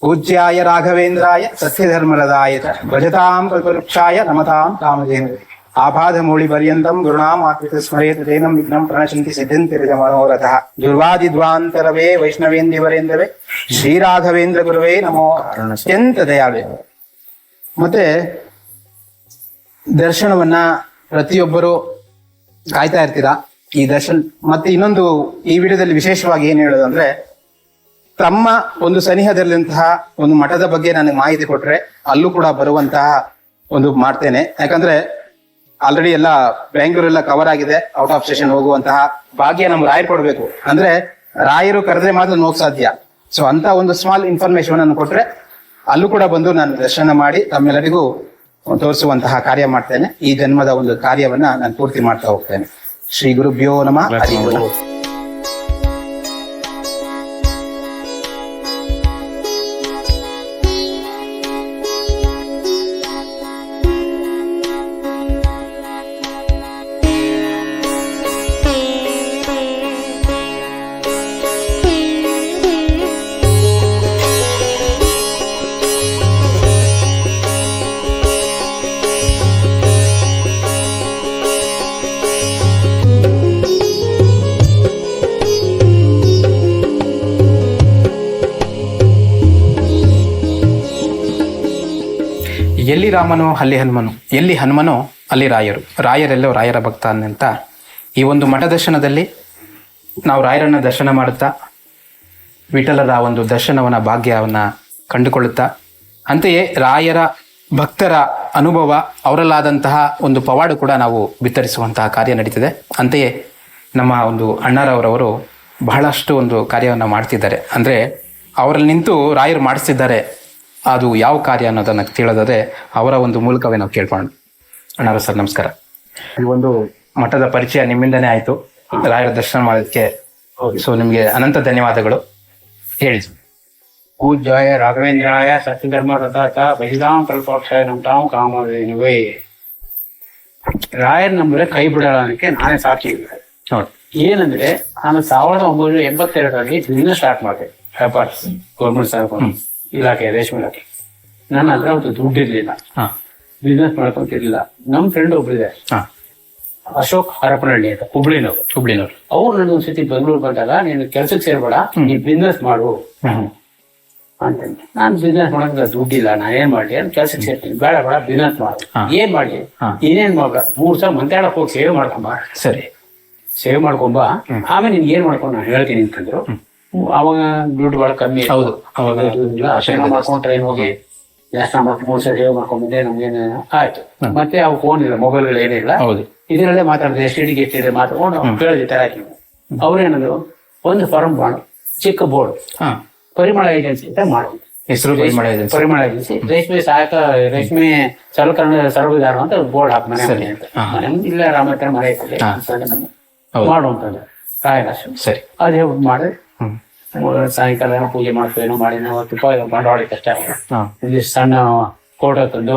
ಪೂಜ್ಯಾಯ ರಾಘವೇಂದ್ರಾಯ ಸತ್ಯಧರ್ಮರದಾಯ ಭಜತಾಂ ಕಲ್ಪವೃಕ್ಷಾಯ ನಮತಾಂ ಕಾಮಧೇನು ಆಪಾದ ಮೌಳಿ ಪರ್ಯಂತಂ ಗುರುಣಾಂ ಆತ್ಮಿಕ ಸ್ಮರೇತ ತೇನಂ ವಿಘ್ನಂ ಪ್ರಣಶಂತಿ ಸಿದ್ಧಂತಿರಿಜ ಮನೋರಥಃ ದುರ್ವಾದಿದ್ವಾಂತರವೇ ವೈಷ್ಣವೇಂದಿವರೇಂದ್ರವೇ ಶ್ರೀರಾಘವೇಂದ್ರ ಗುರುವೇ ನಮೋ ಅತ್ಯಂತ ದಯಾಳು ಮತ್ತೆ ದರ್ಶನವನ್ನ ಪ್ರತಿಯೊಬ್ಬರು ಕಾಯ್ತಾ ಇರ್ತೀರಾ? ಈ ದರ್ಶನ್ ಮತ್ತೆ ಇನ್ನೊಂದು ಈ ವಿಡಿಯೋದಲ್ಲಿ ವಿಶೇಷವಾಗಿ ಏನ್ ಹೇಳೋದಂದ್ರೆ, ತಮ್ಮ ಒಂದು ಸನಿಹದಲ್ಲಿಂತಹ ಒಂದು ಮಠದ ಬಗ್ಗೆ ನನಗೆ ಮಾಹಿತಿ ಕೊಟ್ರೆ ಅಲ್ಲೂ ಕೂಡ ಬರುವಂತಹ ಒಂದು ಮಾಡ್ತೇನೆ. ಯಾಕಂದ್ರೆ ಆಲ್ರೆಡಿ ಎಲ್ಲ ಬೆಂಗಳೂರೆಲ್ಲ ಕವರ್ ಆಗಿದೆ ಔಟ್ ಆಫ್ ಸ್ಟೇಷನ್ ಹೋಗುವಂತಹ ಭಾಗ್ಯ ನಮ್ಗೆ ರಾಯರು ಕೊಡ್ಬೇಕು. ಅಂದ್ರೆ ರಾಯರು ಕರೆದ್ರೆ ಮಾತ್ರ ನೋಕ್ ಸಾಧ್ಯ. ಸೊ ಅಂತ ಒಂದು ಸ್ಮಾಲ್ ಇನ್ಫಾರ್ಮೇಶನ್ ಅನ್ನು ಕೊಟ್ರೆ ಅಲ್ಲೂ ಕೂಡ ಬಂದು ನಾನು ದರ್ಶನ ಮಾಡಿ ತಮ್ಮೆಲ್ಲರಿಗೂ ತೋರಿಸುವಂತಹ ಕಾರ್ಯ ಮಾಡ್ತೇನೆ. ಈ ಜನ್ಮದ ಒಂದು ಕಾರ್ಯವನ್ನ ನಾನು ಪೂರ್ತಿ ಮಾಡ್ತಾ ಹೋಗ್ತೇನೆ. ಶ್ರೀ ಗುರುಭ್ಯೋ ನಮಃ. ಹರಿ ಎಲ್ಲಿ ರಾಮನೋ, ಅಲ್ಲಿ ಹನುಮನು. ಎಲ್ಲಿ ಹನುಮನೋ, ಅಲ್ಲಿ ರಾಯರು. ರಾಯರೆಲ್ಲೋ ರಾಯರ ಭಕ್ತ ಅಂತ ಈ ಒಂದು ಮಠ ದರ್ಶನದಲ್ಲಿ ನಾವು ರಾಯರನ್ನ ದರ್ಶನ ಮಾಡುತ್ತಾ, ವಿಠಲರ ಒಂದು ದರ್ಶನವನ್ನ, ಭಾಗ್ಯವನ್ನ ಕಂಡುಕೊಳ್ಳುತ್ತಾ, ಅಂತೆಯೇ ರಾಯರ ಭಕ್ತರ ಅನುಭವ, ಅವರಲ್ಲಾದಂತಹ ಒಂದು ಪವಾಡು ಕೂಡ ನಾವು ಬಿತ್ತರಿಸುವಂತಹ ಕಾರ್ಯ ನಡೀತಿದೆ. ಅಂತೆಯೇ ನಮ್ಮ ಒಂದು ಅಣ್ಣರವರವರು ಬಹಳಷ್ಟು ಒಂದು ಕಾರ್ಯವನ್ನು ಮಾಡ್ತಿದ್ದಾರೆ. ಅಂದರೆ ಅವರಲ್ಲಿ ನಿಂತು ರಾಯರು ಮಾಡಿಸ್ತಿದ್ದಾರೆ. ಅದು ಯಾವ ಕಾರ್ಯ ಅನ್ನೋದನ್ನ ತಿಳಿದರೆ ಅವರ ಒಂದು ಮೂಲಕವೇ ನಾವು ಕೇಳ್ಕೊಂಡು ಅಣ್ಣಾರ ಸರ್ ನಮಸ್ಕಾರ. ಈ ಒಂದು ಮಠದ ಪರಿಚಯ ನಿಮ್ಮಿಂದನೇ ಆಯ್ತು. ರಾಯರ ದರ್ಶನ ಮಾಡೋದಕ್ಕೆ ಸೊ ನಿಮಗೆ ಅನಂತ ಧನ್ಯವಾದಗಳು. ಹೇಳಿ. ಪೂಜಾಯ ರಾಘವೇಂದ್ರಾಯ ಸತ್ಯಧರ್ಮ ರಥಾತ ಬಹಿದಾಂ ಕಲ್ಪಾಕ್ಷಾಯ ನಮ್ಮ ತಾವು ರಾಯರ್ ನಂಬರ್ ಕೈ ಬಿಡೋಣ ನಾನೇ ಸಾಕ್ಷಿ. ಏನಂದ್ರೆ ನಾನು ಸಾವಿರದ ಒಂಬೈನೂರ ಎಂಬತ್ತೆರಡರಲ್ಲಿ ಬಿಸ್ನೆಸ್ ಸ್ಟಾರ್ಟ್ ಮಾಡಿದೆ. ವ್ಯಾಪಾರ ಗೌರ್ಮೆಂಟ್ ಸರ್ಕಾರ ಇಲಾಖೆ ರೇಷ್ಮೆ ಇಲಾಖೆ. ನನ್ನ ಹತ್ರ ಅವತ್ತು ದುಡ್ಡು ಇರ್ಲಿಲ್ಲ ಬಿಸ್ನೆಸ್ ಮಾಡ್ಕೊಂತಿರ್ಲಿಲ್ಲ. ನಮ್ ಫ್ರೆಂಡ್ ಒಬ್ರಿದೆ. ಹಾ. ಅಶೋಕ್ ಹರಪನಹಳ್ಳಿ ಅಂತ ಹುಬ್ಳಿನವರು. ಹುಬ್ಳಿನವ್ರು. ಅವ್ರು ನನ್ನ ಒಂದ್ಸತಿ ಬೆಂಗಳೂರು ಬಂದಾಗ ನೀನು ಕೆಲ್ಸಕ್ಕೆ ಸೇರ್ಬೇಡ ನೀ ಬಿಸ್ನೆಸ್ ಮಾಡು. ಅಂತ ನಾನ್ ಬಿಸ್ನೆಸ್ ಮಾಡಕ್ ದುಡ್ಡಿಲ್ಲ ನಾನು ಏನ್ ಮಾಡ್ಲಿ? ಅಂತ ಕೆಲ್ಸಕ್ಕೆ ಸೇರ್ತೀನಿ. ಬೇಡ ಬೇಡ ಬಿಸ್ನೆಸ್ ಮಾಡು. ಏನ್ ಮಾಡ್ಲಿ? ಇನ್ನೇನ್ ಮಾಡ್ಬೇಡ? ಮೂರ್ ಸಲ ಮಂತಾಡಕ್ ಹೋಗಿ ಸೇವ್ ಮಾಡ್ಕೊಂಬ. ಸರಿ. ಸೇವ್ ಮಾಡ್ಕೊಂಬ. ಆಮೇಲೆ ನಿನ್ಗೆ ಏನ್ ಮಾಡ್ಕೊಂಡು ನಾನು ಹೇಳ್ತೀನಿ ಅಂತಂದ್ರು ಅವಾಗ ದುಡ್ಡು ಬಹಳ ಕಮ್ಮಿ ಇತ್ತು. ಹೌದು. ಅವಾಗ ಮಾಡ್ಕೊಂಡು ಟ್ರೈನ್ ಹೋಗಿ ಜಾಸ್ತಿ ಮಾಡ್ಕೊಂಡು ಮೂರ್ ಸಲ ಸೇವ್ ಮಾಡ್ಕೊಂಡ್ಬಂದೆ ನಮ್ಗೇನು ಆಯ್ತು. ಮತ್ತೆ ಅವು ಫೋನ್ ಇಲ್ಲ ಮೊಬೈಲ್ಗಳು ಏನಿಲ್ಲ ಹೌದು. ಇದರಲ್ಲೇ ಮಾತಾಡಿದ್ರೆ ಎಷ್ಟಿಡಿಗೆ ಎಷ್ಟಿದೆ ಮಾತಾಡ್ಕೊಂಡು ಕೇಳಿದೆ ತರ ಅವ್ರೇನದು ಒಂದು ಫಾರ್ಮ್ ಮಾಡು ಚಿಕ್ಕ ಬೋರ್ಡ್ ಹಾ. ಪರಿಮಳ ಏಜೆನ್ಸಿ ಅಂತ ಮಾಡು. ಹೆಸರು ಪರಿಮಳ ಏಜೆನ್ಸಿ ಪರಿಮಳ ಏಜೆನ್ಸಿ ರೇಷ್ಮೆ ಸಹಾಯಕ ರೇಷ್ಮೆ ಸಲಕರಣ ಸರ್ವಿದಾರ ಅಂತ ಬೋರ್ಡ್ ಹಾಕ್ ಮನೆ ಮನೆ ಅಂತ. ಮನೆ ಮುಂದೆ ಇಲ್ಲ ರಾಮತ್ರ ಮನೆ ಇರ್ತದೆ ಹಾ. ಹೌದು. ಮಾಡು ಅಂತಂದ್ರೆ ರಾಯರಾಶು ಸರಿ. ಅದೇ ಮಾಡಿದ್ರೆ ಸಾಯಂಕಾಲ ಏನೋ ಪೂಜೆ ಮಾಡ್ತೀವಿ ಏನೋ ಮಾಡಿ ನಾವು ತುಪ್ಪ ಬಂಡವಾಳಕ್ಕೆ ಕಷ್ಟ ಹಾ. ಇಲ್ಲಿ ಸಣ್ಣ ಕೋಟ ತಂದು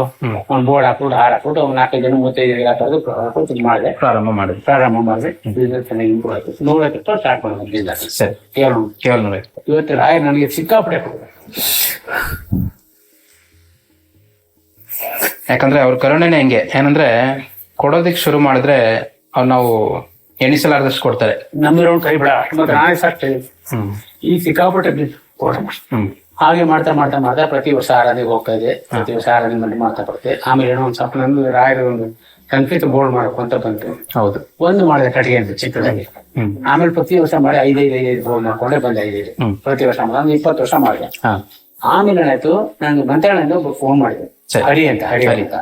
ಒಂದು ಬೋರ್ಡ್ ಹಾಕ್ಬಿಟ್ಟು ಹಾರ ಹಾಕ್ಬಿಟ್ಟು ಒಂದು ನಾಲ್ಕೈದು ಜನ ಮೂವತ್ತೈದು ಜನ ಹಾಕೋದು ಇದು ಮಾಡಿದೆ ಪ್ರಾರಂಭ ಮಾಡಿದ್ವಿ. ಪ್ರಾರಂಭ ಮಾಡಿದೆ ಬಿಸ್ನೆಸ್ ಚೆನ್ನಾಗಿ ಇಂಪ್ರೂವ್ ಆಯ್ತು. ನೂರೈವತ್ತು ಸ್ಟಾರ್ಟ್ ಮಾಡಿದ್ರು ಬಿಸ್ನೆಸ್ ಸರಿ. ಕೇವಲ ಕೇವಲ ನೋಡಿ ಇವತ್ತು ರಾಯ ನನಗೆ ಸಿಕ್ಕಾಪಟ್ಟೆ ಯಾಕಂದ್ರೆ ಅವ್ರ ಕರುಣೆನೆ ಹೆಂಗೆ. ಏನಂದ್ರೆ ಕೊಡೋದಿಕ್ ಶುರು ಮಾಡಿದ್ರೆ ಅವ್ರು ನಾವು ಎಣಿಸಲಾರದಷ್ಟು ಕೊಡ್ತಾರೆ. ನಮ್ಮಿರೋ ಕೈ ಬಿಡ. ಮತ್ತೆ ನಾನೇ ಈ ಸಿಕ್ಕಾಪಟ್ಟೆ. ಹ್ಮ್. ಹಾಗೆ ಮಾಡ್ತಾ ಮಾಡ್ತಾ ಮಾಡ್ತಾ ಪ್ರತಿ ವರ್ಷ ಆರಾಧನೆಗೆ ಹೋಗ್ತಾ ಇದೆ. ಪ್ರತಿ ವರ್ಷ ಆರಾಧನೆ ಮಾಡಿ ಮಾಡ್ತಾ ಬರ್ತೇವೆ ಆಮೇಲೆ ಏನೋ ಒಂದು ಸ್ವಲ್ಪ ನಂದು ರಾಯರ ಒಂದು ಸಂಕೇತ ಬೋರ್ಡ್ ಮಾಡ್ಕೊಂತ ಬಂತು. ಹೌದು. ಒಂದು ಮಾಡಿದೆ ಕಟ್ಟಿಗೆ ಅಂತ ಚಿಕ್ಕದಾಗಿ. ಆಮೇಲೆ ಪ್ರತಿ ವರ್ಷ ಮಾಡಿ ಐದೈದು ಐದೈದು ಬೋರ್ಡ್ ಮಾಡ್ಕೊಂಡೆ ಬಂದೆ ಐದೈದು. ಪ್ರತಿ ವರ್ಷ ಮಾಡಿದ ಇಪ್ಪತ್ತು ವರ್ಷ ಮಾಡಿದೆ. ಆಮೇಲೆ ಏನಾಯ್ತು? ನಂಗೆ ಮಂತ್ರಾಲಯದಿಂದ ಒಬ್ಬ ಫೋನ್ ಮಾಡಿದೆ. ಹರಿ ಅಂತ ಹರಿ ಅಂತ.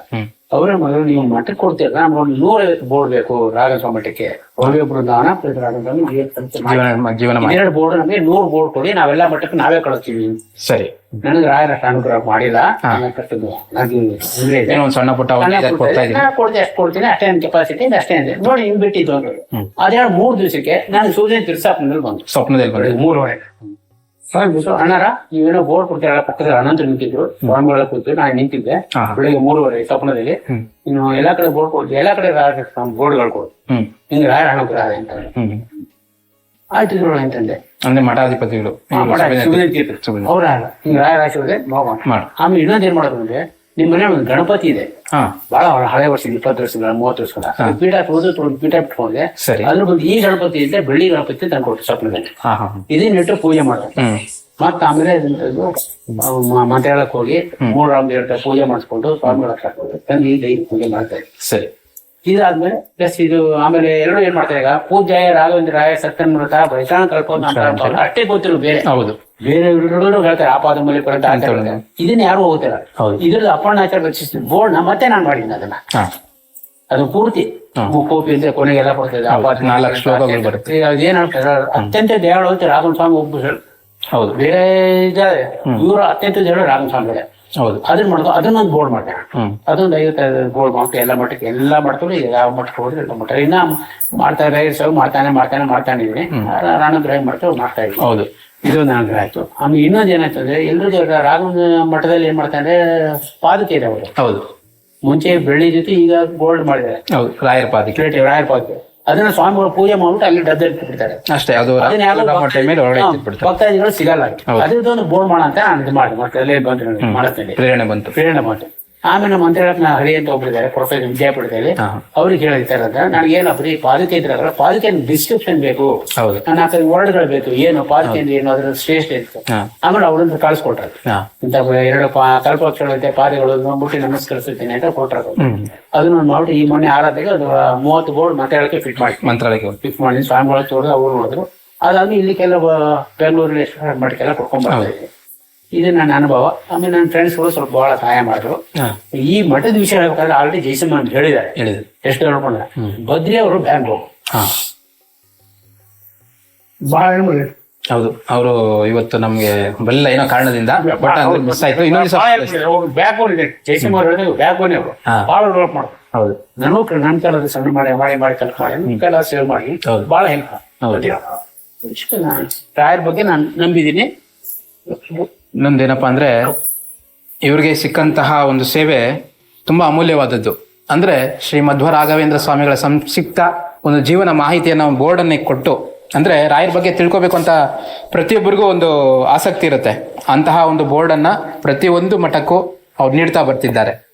ಅವರ ಮೊದಲು ನೀವು ಮಠಕ್ಕೆ ಕೊಡ್ತೀರ? ನಮ್ಗೊಂದು ನೂರೈವತ್ತು ಬೋರ್ಡ್ ಬೇಕು ರಾಘವ ಮಠಕ್ಕೆ ಒಳಗೆ ಪ್ರೀತಿ ರಾಘವೇಂದ್ರ ಜೀವನ ಎರಡು ಬೋರ್ಡ್ ನಮಗೆ ನೂರು ಬೋರ್ಡ್ ಕೊಡಿ ನಾವೆಲ್ಲ ಮಠಕ್ಕೆ ನಾವೇ ಕಳಿಸ್ತೀವಿ. ಸರಿ. ನನಗೆ ರಾಯರ ಅನುಗ್ರಹ ಮಾಡಿಲ್ಲ. ಒಂದ್ ಸಣ್ಣ ಪುಟ್ಟ ಕೊಡ್ತೀನಿ ಅಷ್ಟು ಕೊಡ್ತೀನಿ ಅಷ್ಟೇ ಕೆಪಾಸಿಟಿ ಅಷ್ಟೇ ಇದೆ. ನೋಡಿ ಹಿಂಗ್ ಬಿಟ್ಟಿದ್ದು ಅಂದ್ರೆ. ಅದೇಳು ಮೂರ್ ದಿವಸಕ್ಕೆ ನಾನು ಸೂರ್ಯ ತಿರ್ಸಾಪನಲ್ಲಿ ಬಂತು ಸ್ವಪ್ನದಲ್ಲಿ ಮೂರು ಮೂರುವರೆ. ಬಂದ್ಬಿಟ್ಟು ಅಣ್ಣಾರ ನೀವೇನೋ ಬೋರ್ಡ್ ಕೊಡ್ತೀರಲ್ಲ ಪಕ್ಕದಲ್ಲಿ ಅನಂತ ನಿಂತಿದ್ರು. ಸ್ವಾಮಿಗಳ ಕೂತು ನಾನು ನಿಂತಿದ್ದೆ. ಬೆಳಿಗ್ಗೆ ಮೂರುವರೆ ಸ್ವಪ್ನದಲ್ಲಿ. ಇನ್ನು ಎಲ್ಲಾ ಕಡೆ ಬೋರ್ಡ್ ಕೊಡ್ತೀವಿ ಎಲ್ಲಾ ಕಡೆ ಬೋರ್ಡ್ಗಳು ಕೊಡು ಹಿಂಗೆ ರಾಯರ ಅನುಗ್ರಹ ಅಂತ ಆಯ್ತು ಅಂತಂದೆ. ಅಂದ್ರೆ ಮಠಾಧಿಪತಿಗಳು. ಅವ್ರ ಹಿಂಗ ರಾಯರ ರಾಶಿ ಹೋಗೋಣ ಆಮೇಲೆ ಇನ್ನೊಂದ್ ಏನ್ ಮಾಡೋದು ಅಂದ್ರೆ ನಿಮ್ ಮನೆ ಒಂದು ಗಣಪತಿ ಇದೆ. ಹಾ. ಬಹಳ ಹಳೆ ವರ್ಷ ಇಪ್ಪತ್ತು ವರ್ಷಗಳ ಮೂವತ್ತು ವರ್ಷಗಳ ಪೀಠ ಹೋದ್ರೆ ಪೀಠ ಬಿಟ್ಕೊಂಡೆ ಸರಿ. ಅದ್ರ ಬಂದು ಈ ಗಣಪತಿ ಇದ್ರೆ ಬೆಳ್ಳಿ ಗಣಪತಿ ತಂದು ಕೊಟ್ಟು ಸ್ವಪ್ನದಲ್ಲಿ. ಹಾ ಹಾ ಇದನ್ನ ಇಟ್ಟು ಪೂಜೆ ಮಾಡ್ತಾರೆ. ಮತ್ತ ಆಮೇಲೆ ಮಂತ್ರಾಲಯಕ್ಕೆ ಹೋಗಿ ಮೂರು ರಾಮ ದೇವತೆ ಪೂಜೆ ಮಾಡಿಸ್ಕೊಂಡು ಸ್ವಾಮಿಗಳ ತಂದು ಈ ಪೂಜೆ ಮಾಡ್ತಾರೆ. ಸರಿ. ಇದಾದ್ಮೇಲೆ ಪ್ಲಸ್ ಇದು ಆಮೇಲೆ ಎರಡು ಏನ್ ಮಾಡ್ತಾರೆ ಈಗ ಪೂಜಾಯ ರಾಘವೇಂದ್ರ ರಾಯ ಸತ್ಯನ್ಮೃತ ಬೈತಾಣ ಕಳ್ಕೊಂಡು ಅಷ್ಟೇ ಗೊತ್ತಿರೋ ಬೇರೆ. ಹೌದು. ಬೇರೆ ಎಲ್ಲರೂ ಹೇಳ್ತಾರೆ ಆಪಾದ ಮೂಲೆ ಪರಂತ ಇದನ್ನ ಯಾರು ಹೋಗ್ತಾರ ಹೌದು. ಇದ್ರದ್ದು ಅಪ್ಪಣ್ಣ ಆಚಾರ ರಚಿಸಿದ ಬೋರ್ಡ್ನ ಮತ್ತೆ ನಾನು ಮಾಡಿದ್ದೀನಿ ಅದನ್ನ. ಅದು ಪೂರ್ತಿ. ಮುಕ್ಕೋಪಿ ಅಂತ ಕೊನೆಗೆಲ್ಲ ಬರ್ತದೆ ನಾಲ್ಕು ಶ್ಲೋಕಗಳು ಬರುತ್ತೆ. ಅದೇನ್ ಹೇಳ್ತಾರೆ? ಅತ್ಯಂತ ದೇವಳು ಅಂತ ರಾಘವ ಸ್ವಾಮಿ ಒಬ್ಬ ಹೇಳು ಹೌದು. ಬೇರೆ ಇದಾರೆ ಇವರು ಅತ್ಯಂತ ದೇವಳು ರಾಘವ ಸ್ವಾಮಿ ಹೌದು. ಅದನ್ನ ಮಾಡೋದು ಅದನ್ನೊಂದು ಬೋರ್ಡ್ ಮಾಡ್ತಾರೆ ಅದೊಂದು ಐವತ್ತೈದು ಬೋರ್ಡ್ ಮಾಡ್ತಾರೆ ಎಲ್ಲ ಮಟ್ಟಕ್ಕೆ ಎಲ್ಲ ಮಾಡ್ತಾರೆ ಯಾವ ಮಟ್ಟಕ್ಕೆ ಹೋದ್ರೆ ಎಲ್ಲ ಮಾಡ್ತಾರೆ. ಇನ್ನ ಮಾಡ್ತಾ ಇದ್ದಾರೆ ಮಾಡ್ತಾನೆ ಮಾಡ್ತಾನೆ ಮಾಡ್ತಾನೆ ಇದೀನಿ ರಾಣ ಡ್ರೈವ್ ಮಾಡ್ತಾ ಮಾಡ್ತಾ ಇದ್ದೀನಿ. ಹೌದು. ಇದು ನನಗೆ ಆಯ್ತು. ಆಮೇಲೆ ಇನ್ನೊಂದು ಏನಾಯ್ತು ಅಂದ್ರೆ ದೊಡ್ಡ ರಾಘವನ ಮಠದಲ್ಲಿ ಏನ್ ಮಾಡ್ತಾರೆ ಪಾದಕೆ ಇದೆ ಅವರು. ಹೌದು. ಮುಂಚೆ ಬೆಳ್ಳಿ ಜೊತೆ ಈಗ ಗೋಲ್ಡ್ ಮಾಡಿದ್ದಾರೆ. ಹೌದು ರಾಯರ ಪಾದಿಕೆ. ರಾಯರ ಪಾದಕೆ. ಅದನ್ನ ಸ್ವಾಮಿಗಳು ಪೂಜೆ ಮಾಡ್ಬಿಟ್ಟು ಅಲ್ಲಿ ಡಬ್ಬೆ ಇಟ್ಬಿಡ್ತಾರೆ ಅಷ್ಟೇ ಅದು ಅದನ್ನ ಯಾರೋ ಮೇಲೆ ಭಕ್ತಾದಿಗಳು ಸಿಗಲ್ಲ. ಅದ್ರದ್ದೊಂದು ಬೋರ್ಡ್ ಮಾಡ ಅಂತ ನಾನು ಇದು ಮಾಡಿ ಮತ್ತೆ ಅಲ್ಲೇ ಬಂದು ಮಾಡುತ್ತೇನೆ ಪ್ರೇರಣೆ ಬಂತು. ಪ್ರೇರಣೆ ಮಾಡಿ ಆಮೇಲೆ ನಮ್ಮ ನಾ ಹರಿ ಅಂತ ಒಬ್ಬರಿದ್ದಾರೆ ಪ್ರೊಫೆಸರ್ ವಿದ್ಯಾಪೀಠದಲ್ಲಿ. ಅವ್ರಿಗೆ ಹೇಳಿರ್ತಾರೆ ಅಂತ ನನಗೆ ಏನು ಬರೀ ಪಾದಕೆ ಇದ್ರಲ್ಲ ಪಾದಕೆ ಡಿಸ್ಕ್ರಿಪ್ಷನ್ ಬೇಕು. ನನ್ನ ಆ ವರ್ಡ್ಗಳು ಬೇಕು ಏನು ಪಾದಕೆ ಅಂದ್ರೆ ಏನು ಅದ್ರ ಶ್ರೇಷ್ಠ ಇತ್ತು. ಆಮೇಲೆ ಅವ್ರಂತ ಕಳ್ಸಿಕೊಟ್ರು. ಇಂತ ಎರಡು ಕಲ್ಪಕ್ಷಗಳು ಇದೆ ಐತೆ ಪಾದಗಳು ನೋಡ್ಬಿಟ್ಟು ನಮಸ್ಕರಿಸುತ್ತೇನೆ ಅಂತ ಕೊಟ್ಟರು ಅದನ್ನ ಮಾಡಿ ಈ ಮೊನ್ನೆ ಆರಾಧನೆಗೆ ಅದು ಮೂವತ್ತು ಬೋರ್ಡ್ ಮಂತ್ರಾಲಯಕ್ಕೆ ಫಿಟ್ ಮಾಡಿ. ಮಂತ್ರಾಲಯಕ್ಕೆ ಫಿಟ್ ಮಾಡಿ ಸ್ವಾಮಿಗಳ ತೋರಿದ್ರು ಅವ್ರು ನೋಡಿದ್ರು. ಅದಾದ್ಮೇಲೆ ಇಲ್ಲಿ ಕೆಲವು ಬೆಂಗಳೂರಲ್ಲಿ ಮಠಕ್ಕೆಲ್ಲ ಕೊಡ್ಕೊಂಡ್ ಬರ್ತಾ ಇದು ನನ್ನ ಅನುಭವ. ಆಮೇಲೆ ನನ್ನ ಫ್ರೆಂಡ್ಸ್ಗಳು ಸ್ವಲ್ಪ ಬಹಳ ಸಹಾಯ ಮಾಡಿದ್ರು. ಈ ಮಠದ ವಿಷಯ ಹೇಳ್ಬೇಕಾದ್ರೆ ಆಲ್ರೆಡಿ ಜೈಸಮ್ಮ ಅಂತ ಹೇಳಿದ್ದಾರೆ. ಹೇಳಿದ್ರು. ಎಷ್ಟು ನೋಡ್ಕೊಂಡ್ರೆ? ಬದ್ರಿ ಅವರು ಬ್ಯಾಂಗ್ಳೂರ್. ಬಹಳ ಹೌದು. ಅವರು ಇವತ್ತು ನಮ್ಗೆ ಬಲ್ಲ ಏನೋ ಕಾರಣದಿಂದ ಬಟ್ ಮಿಸ್ ಆಯ್ತು. ಇನ್ನೊಂದು. ಬ್ಯಾಕ್ ಇದೆ. ಜೈಸಿಂಗ್ ಅವ್ರು ಹೇಳಿದ್ರು ಬ್ಯಾಕ್ ಓನ್ ಅವರು. ಬಹಳ ಡೆವಲಪ್ ಮಾಡೋದು ಹೌದು. ನಾನು ನನ್ನ ಕಾಲದ ಸಣ್ಣ ಮಾಡಿ ಮಾಡಿ ಮಾಡಿ ಕೆಲಸ ಮಾಡಿ ನಿಮ್ಮ ಕಾಲ ಸೇವ್ ಮಾಡಿ ಹೌದು. ಬಹಳ ಹೆಲ್ಪ್ ಹೌದು. ರಾಯರ್ ಬಗ್ಗೆ ನಾನು ನಂಬಿದ್ದೀನಿ. ಇನ್ನೊಂದೇನಪ್ಪ ಅಂದ್ರೆ ಇವ್ರಿಗೆ ಸಿಕ್ಕಂತಹ ಒಂದು ಸೇವೆ ತುಂಬಾ ಅಮೂಲ್ಯವಾದದ್ದು. ಅಂದ್ರೆ ಶ್ರೀ ಮಧ್ವ ರಾಘವೇಂದ್ರ ಸ್ವಾಮಿಗಳ ಸಂಕ್ಷಿಪ್ತ ಒಂದು ಜೀವನ ಮಾಹಿತಿಯನ್ನು ಬೋರ್ಡ್ ಅನ್ನ ಕೊಟ್ಟು, ಅಂದ್ರೆ ರಾಯರ ಬಗ್ಗೆ ತಿಳ್ಕೊಬೇಕು ಅಂತ ಪ್ರತಿಯೊಬ್ಬರಿಗೂ ಒಂದು ಆಸಕ್ತಿ ಇರುತ್ತೆ. ಅಂತಹ ಒಂದು ಬೋರ್ಡ್ ಅನ್ನ ಪ್ರತಿಯೊಂದು ಮಠಕ್ಕೂ ಅವ್ರು ನೀಡ್ತಾ ಬರ್ತಿದ್ದಾರೆ.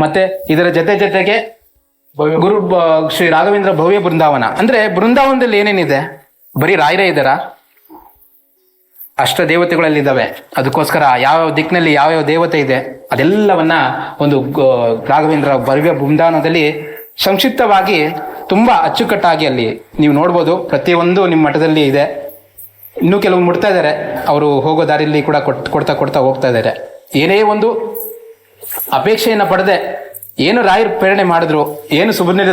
ಮತ್ತೆ ಇದರ ಜೊತೆ ಜೊತೆಗೆ ಗುರು ಶ್ರೀ ರಾಘವೇಂದ್ರ ಭವ್ಯ ಬೃಂದಾವನ. ಅಂದ್ರೆ ಬೃಂದಾವನದಲ್ಲಿ ಏನೇನಿದೆ? ಬರೀ ರಾಯರೇ ಇದ್ದಾರಾ? ಅಷ್ಟ ದೇವತೆಗಳಲ್ಲಿದ್ದಾವೆ. ಅದಕ್ಕೋಸ್ಕರ ಯಾವ ದಿಕ್ಕಿನಲ್ಲಿ ಯಾವ್ಯಾವ ದೇವತೆ ಇದೆ, ಅದೆಲ್ಲವನ್ನ ಒಂದು ರಾಘವೇಂದ್ರ ಭವ್ಯ ಬೃಂದಾನದಲ್ಲಿ ಸಂಕ್ಷಿಪ್ತವಾಗಿ ತುಂಬಾ ಅಚ್ಚುಕಟ್ಟಾಗಿ ಅಲ್ಲಿ ನೀವು ನೋಡ್ಬೋದು. ಪ್ರತಿಯೊಂದು ನಿಮ್ಮ ಮಠದಲ್ಲಿ ಇದೆ. ಇನ್ನೂ ಕೆಲವು ಮುಟ್ತಾ ಇದ್ದಾರೆ. ಅವರು ಹೋಗೋ ದಾರಿಯಲ್ಲಿ ಕೂಡ ಕೊಟ್, ಕೊಡ್ತಾ ಕೊಡ್ತಾ ಹೋಗ್ತಾ ಇದ್ದಾರೆ. ಏನೇ ಒಂದು ಅಪೇಕ್ಷೆಯನ್ನು ಪಡೆದೆ, ಏನು ರಾಯರು ಪ್ರೇರಣೆ ಮಾಡಿದ್ರು, ಏನು ಸುಬ್ರಹ್ಮಣ್ಯ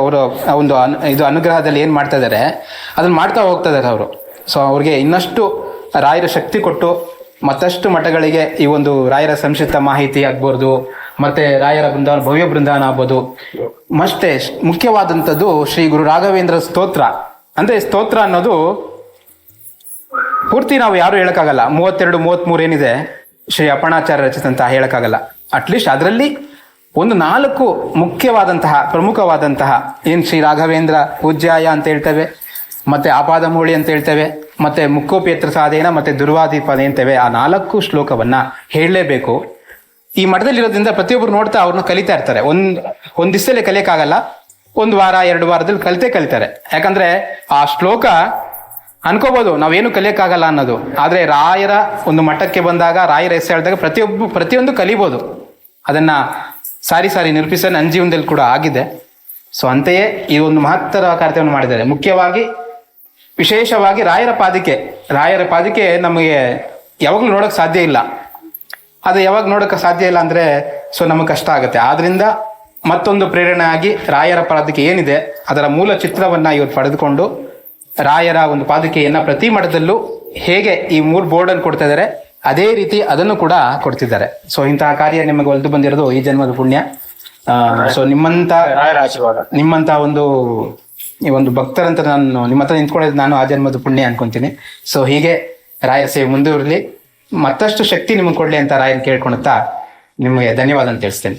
ಅವರು ಒಂದು ಅನು, ಇದು ಅನುಗ್ರಹದಲ್ಲಿ ಏನು ಮಾಡ್ತಾ ಇದ್ದಾರೆ, ಅದನ್ನ ಮಾಡ್ತಾ ಹೋಗ್ತಾ ಇದ್ದಾರೆ ಅವರು. ಸೊ ಅವ್ರಿಗೆ ಇನ್ನಷ್ಟು ರಾಯರ ಶಕ್ತಿ ಕೊಟ್ಟು ಮತ್ತಷ್ಟು ಮಠಗಳಿಗೆ ಈ ಒಂದು ರಾಯರ ಸಂಕ್ಷಿಪ್ತ ಮಾಹಿತಿ ಆಗ್ಬೋದು, ಮತ್ತೆ ರಾಯರ ಬೃಂದಾವನ, ಭವ್ಯ ಬೃಂದಾವನ ಆಗ್ಬೋದು. ಮತ್ತೆ ಮುಖ್ಯವಾದಂಥದ್ದು ಶ್ರೀ ಗುರು ರಾಘವೇಂದ್ರ ಸ್ತೋತ್ರ. ಅಂದ್ರೆ ಸ್ತೋತ್ರ ಅನ್ನೋದು ಪೂರ್ತಿ ನಾವು ಯಾರು ಹೇಳಕ್ಕಾಗಲ್ಲ. ಮೂವತ್ತೆರಡು, ಮೂವತ್ಮೂರು ಏನಿದೆ, ಶ್ರೀ ಅಪ್ಪಣಾಚಾರ್ಯ ರಚಿಸಿದಂತಹ ಹೇಳಕ್ಕಾಗಲ್ಲ. ಅಟ್ಲೀಸ್ಟ್ ಅದರಲ್ಲಿ ಒಂದು ನಾಲ್ಕು ಮುಖ್ಯವಾದಂತಹ, ಪ್ರಮುಖವಾದಂತಹ ಏನ್ ಶ್ರೀ ರಾಘವೇಂದ್ರ ಪೂಜ್ಯಾಯ ಅಂತ ಹೇಳ್ತೇವೆ, ಮತ್ತೆ ಆಪಾದಮೂಳಿ ಅಂತ ಹೇಳ್ತೇವೆ ಮತ್ತೆ ಮುಕ್ಕೋಪೇತ್ರ ಸಾಧೇನ ಮತ್ತೆ ದುರ್ವಾದಿಪದ ಅಂತೇವೆ ಆ ನಾಲ್ಕು ಶ್ಲೋಕವನ್ನ ಹೇಳಲೇಬೇಕು. ಈ ಮಠದಲ್ಲಿರೋದ್ರಿಂದ ಪ್ರತಿಯೊಬ್ಬರು ನೋಡ್ತಾ ಅವ್ರನ್ನ ಕಲಿತಾ ಇರ್ತಾರೆ. ಒಂದ್ ಒಂದ್ ದಿವಸದಲ್ಲಿ ಕಲಿಯಕ್ಕಾಗಲ್ಲ, ಒಂದು ವಾರ, ಎರಡು ವಾರದಲ್ಲಿ ಕಲಿತೇ ಕಲಿತಾರೆ. ಯಾಕಂದ್ರೆ ಆ ಶ್ಲೋಕ ಅನ್ಕೋಬಹುದು ನಾವೇನು ಕಲಿಯಕ್ಕಾಗಲ್ಲ ಅನ್ನೋದು. ಆದ್ರೆ ರಾಯರ ಒಂದು ಮಠಕ್ಕೆ ಬಂದಾಗ, ರಾಯರ ಹೆಸರು ಹೇಳಿದಾಗ ಪ್ರತಿಯೊಬ್ಬ, ಪ್ರತಿಯೊಂದು ಕಲಿಬೋದು. ಅದನ್ನ ಸಾರಿ ಸಾರಿ ನಿರೂಪಿಸ ನನ್ನ ಜೀವನದಲ್ಲಿ ಕೂಡ ಆಗಿದೆ. ಸೊ ಅಂತೆಯೇ ಈ ಒಂದು ಮಹತ್ತರ ಕಾರ್ಯವನ್ನು ಮಾಡಿದ್ದಾರೆ. ಮುಖ್ಯವಾಗಿ ವಿಶೇಷವಾಗಿ ರಾಯರ ಪಾದಿಕೆ. ರಾಯರ ಪಾದಿಕೆ ನಮಗೆ ಯಾವಾಗಲೂ ನೋಡೋಕೆ ಸಾಧ್ಯ ಇಲ್ಲ. ಅದು ಯಾವಾಗ ನೋಡೋಕೆ ಸಾಧ್ಯ ಇಲ್ಲ ಅಂದ್ರೆ ಸೊ ನಮಗೆ ಕಷ್ಟ ಆಗುತ್ತೆ. ಆದ್ದರಿಂದ ಮತ್ತೊಂದು ಪ್ರೇರಣೆ ಆಗಿ ರಾಯರ ಪಾದಿಕೆ ಏನಿದೆ ಅದರ ಮೂಲ ಚಿತ್ರವನ್ನ ಇವರು ಪಡೆದುಕೊಂಡು ರಾಯರ ಒಂದು ಪಾದಕೆಯನ್ನ ಪ್ರತಿ ಮಠದಲ್ಲೂ ಹೇಗೆ ಈ ಮೂರು ಬೋರ್ಡ್ ಅನ್ನು ಕೊಡ್ತಾ ಇದ್ದಾರೆ ಅದೇ ರೀತಿ ಅದನ್ನು ಕೂಡ ಕೊಡ್ತಿದ್ದಾರೆ. ಸೊ ಇಂತಹ ಕಾರ್ಯ ನಿಮಗೆ ಒಲಿದು ಬಂದಿರೋದು ಈ ಜನ್ಮದ ಪುಣ್ಯ. ಸೊ ನಿಮ್ಮಂತ ರಾಯರ ಆಶೀರ್ವಾದ. ನಿಮ್ಮಂತ ಒಂದು ಈ ಒಂದು ಭಕ್ತರಂತ ನಾನು ನಿಮ್ಮ ಹತ್ರ ನಿಂತ್ಕೊಂಡಿದ್ದು ನಾನು ಆ ಜನ್ಮದ ಪುಣ್ಯ ಅನ್ಕೊಂತೀನಿ. ಸೊ ಹೀಗೆ ರಾಯರ ಸೇವೆ ಮುಂದುವರಲಿ. ಮತ್ತಷ್ಟು ಶಕ್ತಿ ನಿಮಗೆ ಕೊಡ್ಲಿ ಅಂತ ರಾಯನ್ ಕೇಳ್ಕೊಳುತ್ತಾ ನಿಮಗೆ ಧನ್ಯವಾದ ಅಂತ ತಿಳಿಸ್ತೇನೆ.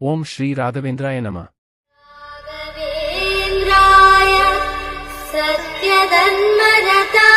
ഓം ശ്രീ രാഘവേന്ദ്രായ നമ. സത്യതന്മരതാ